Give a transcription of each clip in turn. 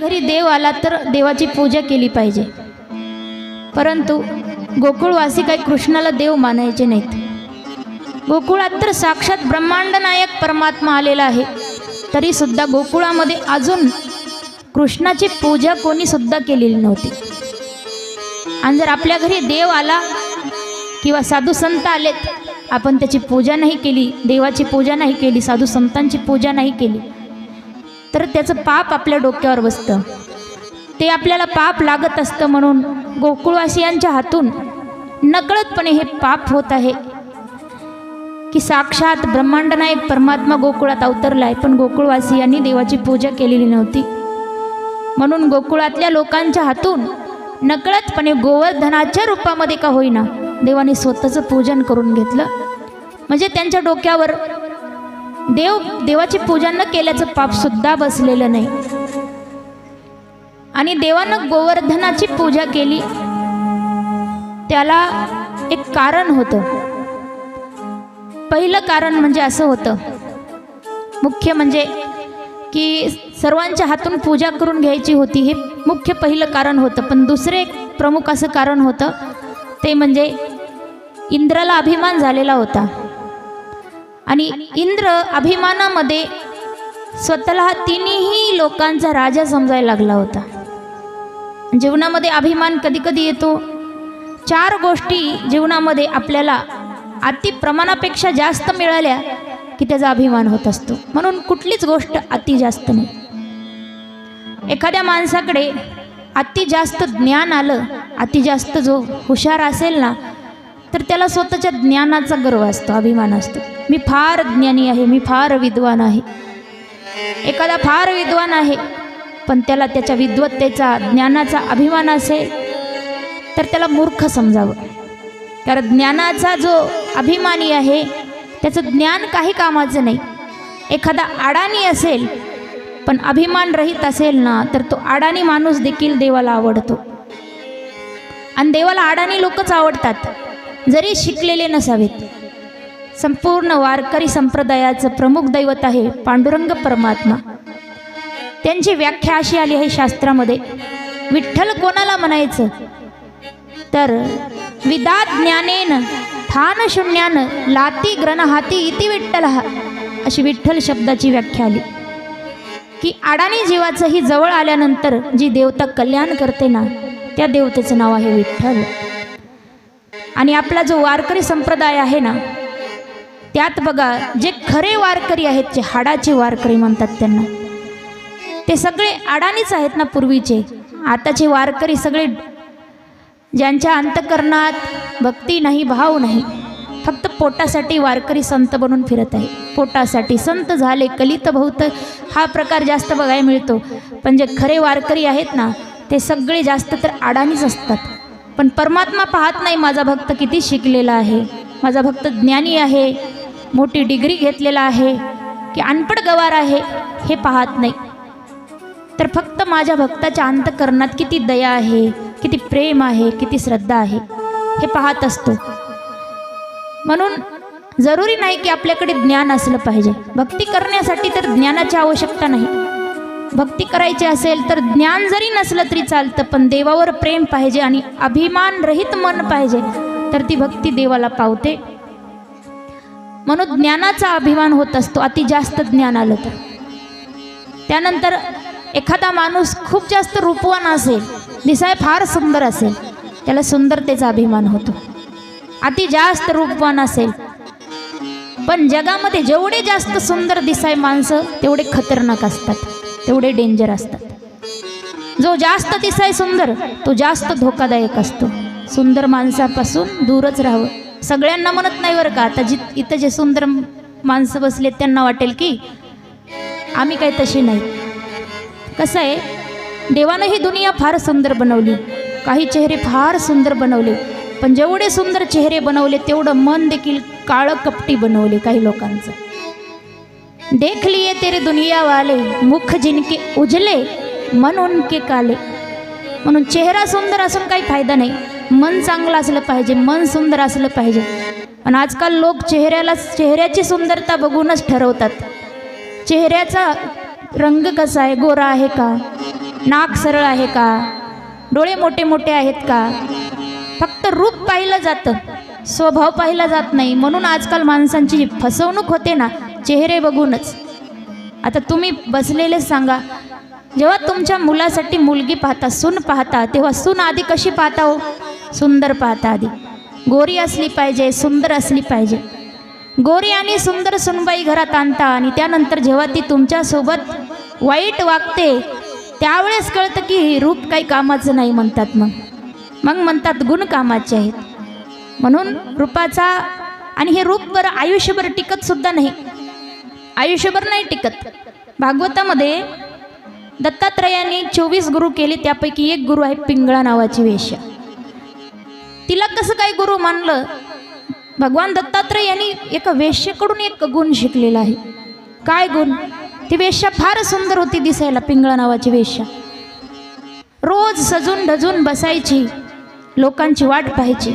घरी देव आला तर देवाची पूजा केली पाहिजे. परंतु गोकुळवासी काही कृष्णाला देव मानायचे नाहीत. गोकुळात तर साक्षात ब्रह्मांड नायक परमात्मा आलेला आहे. तरी सुद्धा गोकुळामध्ये अजून कृष्णाची पूजा कोणी सुद्धा केलेली नव्हती. आणि जर आपल्या घरी देव आला किंवा साधू संत आलेत आपण त्याची पूजा नाही केली देवाची पूजा नाही केली साधू संतांची पूजा नाही केली तर त्याचं पाप आपल्या डोक्यावर बसतं. ते आपल्याला पाप लागत असतं म्हणून गोकुळवासियांच्या हातून नकळतपणे हे पाप होत आहे. की साक्षात ब्रह्मांडनायक परमात्मा गोकुळात अवतरला आहे पण गोकुळवासियांनी देवाची पूजा केलेली नव्हती. म्हणून गोकुळातल्या लोकांच्या हातून नकळतपणे गोवर्धनाच्या रूपामध्ये का होईना देवाने स्वतःचं पूजन करून घेतलं. म्हणजे त्यांच्या डोक्यावर देव देवाची पूजा न केल्याचं पापसुद्धा बसलेलं नाही. आणि देवानं गोवर्धनाची पूजा केली. त्याला एक कारण होतं. पहिलं कारण म्हणजे असं होतं. मुख्य म्हणजे की सर्वांच्या हातून पूजा करून घ्यायची होती हे मुख्य पहिलं कारण होतं. पण दुसरे एक प्रमुख असं कारण होतं ते म्हणजे इंद्राला अभिमान झालेला होता. आणि इंद्र अभिमानामध्ये स्वतःला हा तिन्ही लोकांचा राजा समजायला लागला होता. जीवनामध्ये अभिमान कधी कधी येतो. चार गोष्टी जीवनामध्ये आपल्याला अति प्रमाणापेक्षा जास्त मिळाल्या की त्याचा अभिमान होत असतो. म्हणून कुठलीच गोष्ट अति जास्त नाही. एखाद्या माणसाकडे अति जास्त ज्ञान आलं अति जास्त जो हुशार असेल ना तर त्याला स्वतःच्या ज्ञानाचा गर्व असतो अभिमान असतो. मी फार ज्ञानी आहे मी फार विद्वान आहे. एखादा फार विद्वान आहे पण त्याला त्याच्या विद्वत्तेचा ज्ञानाचा अभिमान असेल तर त्याला मूर्ख समजावं. कारण ज्ञानाचा जो अभिमानी आहे त्याचं ज्ञान काही कामाचं नाही. एखादा अडाणी असेल पण अभिमान रहित असेल ना तर तो अडाणी माणूस देखील देवाला आवडतो. आणि देवाला अडाणी लोकच आवडतात जरी शिकलेले नसावेत. संपूर्ण वारकरी संप्रदायाचं प्रमुख दैवत आहे पांडुरंग परमात्मा. त्यांची व्याख्या अशी आली आहे शास्त्रामध्ये. विठ्ठल कोणाला म्हणायचं? तर विदा ज्ञानेन ठान शून्यानं लाती ग्रन हाती इति विठ्ठल हा अशी विठ्ठल शब्दाची व्याख्या आली. की अडाणी जीवाचंही जवळ आल्यानंतर जी देवता कल्याण करते ना त्या देवतेचं नाव आहे विठ्ठल. आणि आपला जो वारकरी संप्रदाय आहे ना त्यात बघा जे खरे वारकरी आहेत जे हाडाचे वारकरी म्हणतात त्यांना. ते सगळे अडाणीच आहेत ना पूर्वीचे. आताचे वारकरी सगळे ज्यांच्या अंतकरणात भक्ती नाही भाव नाही फक्त पोटासाठी वारकरी संत बनून फिरत आहे. पोटासाठी संत झाले कलित बहुत हा प्रकार जास्त बघायला मिळतो. पण जे खरे वारकरी आहेत ना ते सगळे जास्त तर अडाणीच असतात. पण परमात्मा पाहत नाही माझा भक्त किती शिकलेला आहे. माझा भक्त ज्ञानी आहे. मोठी डिग्री घेतलेला आहे की अनपड गवार आहे हे पाहत नाही. तर फक्त माझ्या भक्ताच्या अंतकरणात किती दया आहे किती प्रेम आहे किती श्रद्धा आहे हे पाहत असतो. म्हणून जरुरी नाही की आपल्याकडे ज्ञान असलं पाहिजे. भक्ती करण्यासाठी तर ज्ञानाची आवश्यकता नाही. भक्ती करायची असेल तर ज्ञान जरी नसलं तरी चालतं पण देवावर प्रेम पाहिजे आणि अभिमान रहित मन पाहिजे तर ती भक्ती देवाला पावते. म्हणून ज्ञानाचा अभिमान होत असतो. अति जास्त ज्ञान आलं तर. त्यानंतर एखादा माणूस खूप जास्त रूपवान असेल दिसाय फार सुंदर असेल त्याला सुंदरतेचा अभिमान होतो. अति जास्त रूपवान असेल. पण जगामध्ये जेवढे जास्त सुंदर दिसाय माणसं तेवढे खतरनाक असतात. तेवढे डेंजर असतात. जो जास्त दिसाय सुंदर तो जास्त धोकादायक असतो. सुंदर माणसापासून दूरच राहावं. सगळ्यांना म्हणत नाही बरं का. आता जि इथं जे सुंदर माणसं बसलेत त्यांना वाटेल की आम्ही काही तशी नाही. कसं आहे? देवानं ही दुनिया फार सुंदर बनवली. काही चेहरे फार सुंदर बनवले. पण जेवढे सुंदर चेहरे बनवले तेवढं मन देखील काळं कपटी बनवले काही लोकांचं. देख लिए तेरे दुनियावाले मुख जिनके उजले मन उनके काले. म्हणून चेहरा सुंदर असून काही फायदा नाही. मन चांगलं असलं पाहिजे मन सुंदर असलं पाहिजे. पण आजकाल लोक चेहऱ्याला चेहऱ्याची सुंदरता बघूनच ठरवतात. चेहऱ्याचा रंग कसा आहे गोरा आहे का? नाक सरळ आहे का? डोळे मोठे मोठे आहेत का? फक्त रूप पाहिलं जातं स्वभाव पाहिला जात नाही. म्हणून आजकाल माणसांची फसवणूक होते ना चेहरे बघूनच. आता तुम्ही बसलेले सांगा जेव्हा तुमच्या मुलासाठी मुलगी पाहता सून पाहता तेव्हा सून आधी कशी पाहता हो? सुंदर पाहता आधी. गोरी असली पाहिजे सुंदर असली पाहिजे. गोरी आणि सुंदर सुनबाई घरात आणता आणि त्यानंतर जेव्हा ती तुमच्यासोबत वाईट वागते त्यावेळेस कळतं की रूप काही कामाचं नाही म्हणतात मग. मग म्हणतात गुण कामाचे आहेत. म्हणून रूपाचा आणि हे रूप बरं आयुष्यभर टिकत सुद्धा नाही. आयुष्यभर नाही टिकत. भागवतामध्ये दत्तात्रयाने चोवीस गुरु केले त्यापैकी एक गुरु आहे पिंगळा नावाची वेश्या. तिला कसं काय गुरु मानलं? भगवान दत्तात्रय यांनी एका वेश्येकडून एक गुण शिकलेला आहे. काय गुण? ती वेश्या फार सुंदर होती दिसायला पिंगळा नावाची वेश्या. रोज सजून ढजून बसायची लोकांची वाट पाहायची.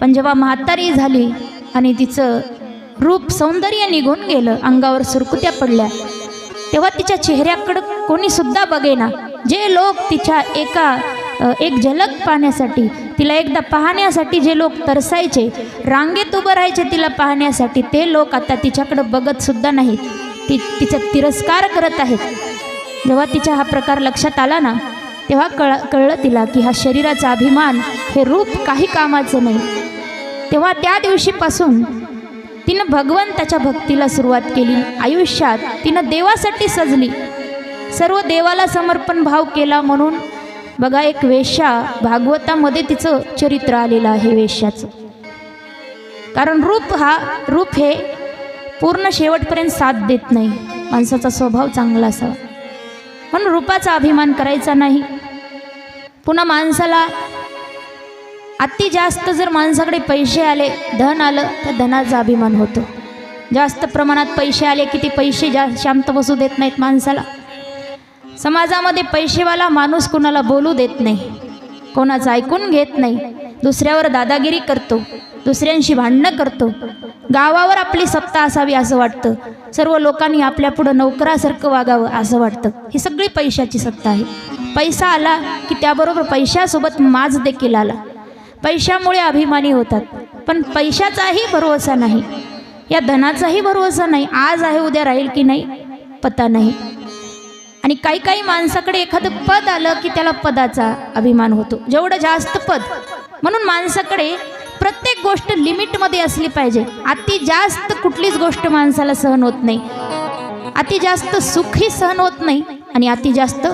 पण जेव्हा म्हातारी झाली आणि तिचं रूप सौंदर्य निघून गेलं अंगावर सुरकुत्या पडल्या तेव्हा तिच्या चेहऱ्याकडं कोणीसुद्धा बघेना. जे लोक तिच्या एका एक झलक पाहण्यासाठी तिला एकदा पाहण्यासाठी जे लोक तरसायचे रांगेत उभं राहायचे तिला पाहण्यासाठी ते लोक आता तिच्याकडं बघतसुद्धा नाहीत. ती तिचा तिरस्कार करत आहेत. जेव्हा तिच्या हा प्रकार लक्षात आला ना तेव्हा कळ कळलं तिला की हा शरीराचा अभिमान हे रूप काही कामाचं नाही. तेव्हा त्या दिवशीपासून तिनं भगवंताच्या भक्तीला सुरुवात केली. आयुष्यात तिनं देवासाठी सजली. सर्व देवाला समर्पण भाव केला म्हणून बघा एक वेश्या भागवतामध्ये तिचं चरित्र आलेलं आहे वेश्याचं. कारण रूप हा रूप हे पूर्ण शेवटपर्यंत साथ देत नाही. माणसाचा स्वभाव चांगला असावा. म्हणून रूपाचा अभिमान करायचा नाही. पुन्हा माणसाला अति जास्त जर माणसाकडे पैसे आले धन आलं तर धनाचा अभिमान होतो. जास्त प्रमाणात पैसे आले की ते पैसे जा शांत बसू देत नाहीत माणसाला. समाजामध्ये पैसेवाला माणूस कोणाला बोलू देत नाही. कोणाचं ऐकून घेत नाही. दुसऱ्यावर दादागिरी करतो. दुसऱ्यांशी भांडणं करतो. गावावर आपली सत्ता असावी असं वाटतं. सर्व लोकांनी आपल्या पुढं नोकरासारखं वागावं असं वाटतं. ही सगळी पैशाची सत्ता आहे. पैसा आला की त्याबरोबर पैशासोबत माज देखील आला. पैशामुळे अभिमानी होतात. पण पैशाचाही भरोसा नाही. या धनाचाही भरोसा नाही. आज आहे उद्या राहील की नाही? पता नाही. आणि काही काही माणसाकडे एखादं पद आलं की त्याला पदाचा अभिमान होतो. जेवढं जास्त पद. म्हणून माणसाकडे प्रत्येक गोष्ट लिमिटमध्ये असली पाहिजे. अति जास्त कुठलीच गोष्ट माणसाला सहन होत नाही. अति जास्त सुखही सहन होत नाही आणि अति जास्त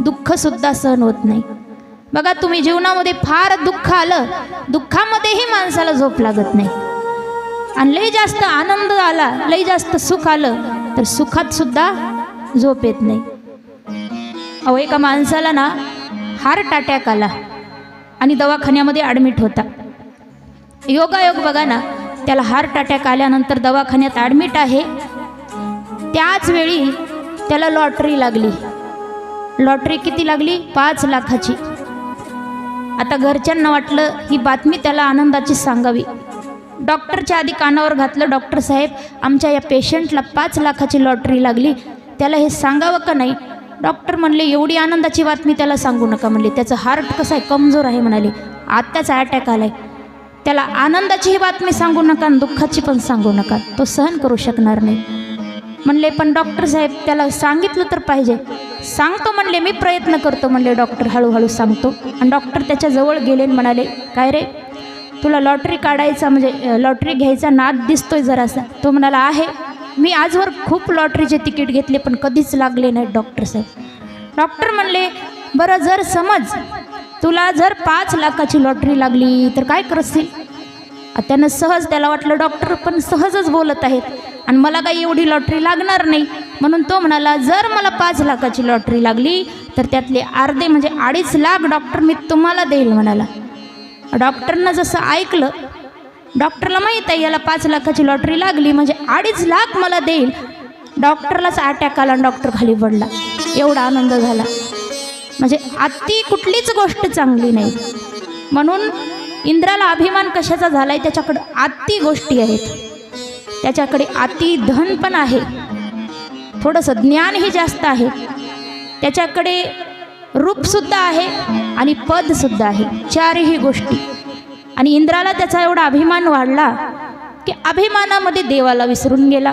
दुःखसुद्धा सहन होत नाही. बघा तुम्ही जीवनामध्ये फार दुःख आलं दुःखामध्येही माणसाला झोप लागत नाही. आणि लई जास्त आनंद आला लई जास्त सुख आलं तर सुखात सुद्धा झोप येत नाही. अहो एका माणसाला ना हार्ट अटॅक आला आणि दवाखान्यामध्ये ॲडमिट होता. योगायोग बघा ना त्याला हार्ट अटॅक आल्यानंतर दवाखान्यात ॲडमिट आहे. त्याच वेळी त्याला लॉटरी लागली. लॉटरी किती लागली? पाच लाखाची. आता घरच्यांना वाटलं ही बातमी त्याला आनंदाची सांगावी. डॉक्टरच्या आधी कानावर घातलं डॉक्टर साहेब आमच्या या पेशंटला पाच लाखाची लॉटरी लागली. त्याला हे सांगावं का नाही? डॉक्टर म्हणले एवढी आनंदाची बातमी त्याला सांगू नका म्हणले. त्याचं हार्ट कसं आहे? कमजोर आहे म्हणाले. आत्ताचा अटॅक आलाय. त्याला आनंदाची ही बातमी सांगू नका आणि दुःखाची पण सांगू नका. तो सहन करू शकणार नाही. म्हणले पण डॉक्टर साहेब त्याला सांगितलं तर पाहिजे. सांगतो म्हणले. मी प्रयत्न करतो म्हणले डॉक्टर. हळूहळू सांगतो. आणि डॉक्टर त्याच्याजवळ गेले म्हणाले काय रे? तुला लॉटरी काढायचा म्हणजे लॉटरी घ्यायचा नाद दिसतोय जरासा. तो म्हणाला आहे. मी आजवर खूप लॉटरीचे तिकीट घेतले पण कधीच लागले नाहीत डॉक्टर साहेब. डॉक्टर म्हणले बरं जर समज तुला जर पाच लाखाची लॉटरी लागली तर काय करशील? त्यानं सहज त्याला वाटलं डॉक्टर पण सहजच बोलत आहेत आणि मला काही एवढी लॉटरी लागणार नाही. म्हणून तो म्हणाला जर मला पाच लाखाची लॉटरी लागली तर त्यातले अर्धे म्हणजे अडीच लाख डॉक्टर मी तुम्हाला देईल म्हणाला. डॉक्टरनं जसं ऐकलं डॉक्टरला माहीत आहे याला पाच लाखाची लॉटरी लागली म्हणजे अडीच लाख मला देईल. डॉक्टरलाच अटॅक आला आणि डॉक्टर खाली पडला. एवढा आनंद झाला. म्हणजे अति कुठलीच गोष्ट चांगली नाही. म्हणून इंद्राला अभिमान कशाचा झाला आहे त्याच्याकडं अति गोष्टी आहेत. त्याच्याकडे अति धन पण आहे. थोडंसं ज्ञानही जास्त आहे. त्याच्याकडे रूपसुद्धा आहे आणि पदसुद्धा आहे. चारही गोष्टी. आणि इंद्राला त्याचा एवढा अभिमान वाढला की अभिमानामध्ये देवाला विसरून गेला.